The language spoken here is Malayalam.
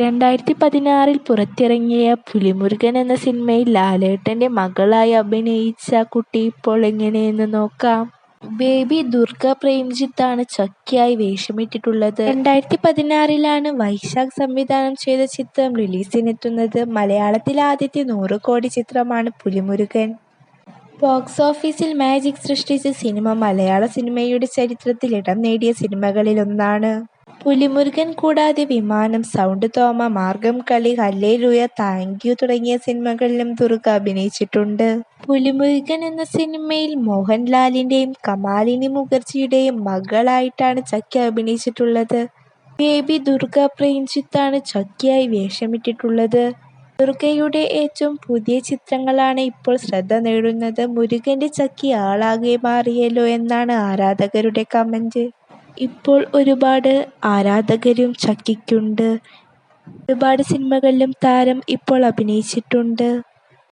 രണ്ടായിരത്തി പതിനാറിൽ പുറത്തിറങ്ങിയ പുലിമുരുകൻ എന്ന സിനിമയിൽ ലാലേട്ടന്റെ മകളായി അഭിനയിച്ച കുട്ടി ഇപ്പോൾ എങ്ങനെയെന്ന് നോക്കാം. ബേബി ദുർഗ പ്രേംജിത്താണ് ചക്കിയായി വേഷമിട്ടിട്ടുള്ളത്. രണ്ടായിരത്തി പതിനാറിലാണ് വൈശാഖ് സംവിധാനം ചെയ്ത ചിത്രം റിലീസിനെത്തുന്നത്. മലയാളത്തിൽ ആദ്യത്തെ നൂറ് കോടി ചിത്രമാണ് പുലിമുരുകൻ. ബോക്സ് ഓഫീസിൽ മാജിക് സൃഷ്ടിച്ച സിനിമ മലയാള സിനിമയുടെ ചരിത്രത്തിൽ ഇടം നേടിയ സിനിമകളിലൊന്നാണ്. പുലിമുരുകൻ കൂടാതെ വിമാനം, സൗണ്ട് തോമ, മാർഗം കളി ഹല്ലേലൂയ, താങ്ക്യൂ തുടങ്ങിയ സിനിമകളിലും ദുർഗ അഭിനയിച്ചിട്ടുണ്ട്. പുലിമുരുകൻ എന്ന സിനിമയിൽ മോഹൻലാലിന്റെയും കമാലിനി മുഖർജിയുടെയും മകളായിട്ടാണ് ചക്കി അഭിനയിച്ചിട്ടുള്ളത്. ബേബി ദുർഗ പ്രേംജിത്താണ് ചക്കിയായി വേഷമിട്ടിട്ടുള്ളത്. ദുർഗയുടെ ഏറ്റവും പുതിയ ചിത്രങ്ങളാണ് ഇപ്പോൾ ശ്രദ്ധ നേടുന്നത്. മുരുകന്റെ ചക്കി ആളാകെ മാറിയല്ലോ എന്നാണ് ആരാധകരുടെ കമന്റ്. ഇപ്പോൾ ഒരുപാട് ആരാധകരും ചക്കിക്കുണ്ട്. ഒരുപാട് സിനിമകളിലും താരം ഇപ്പോൾ അഭിനയിച്ചിട്ടുണ്ട്.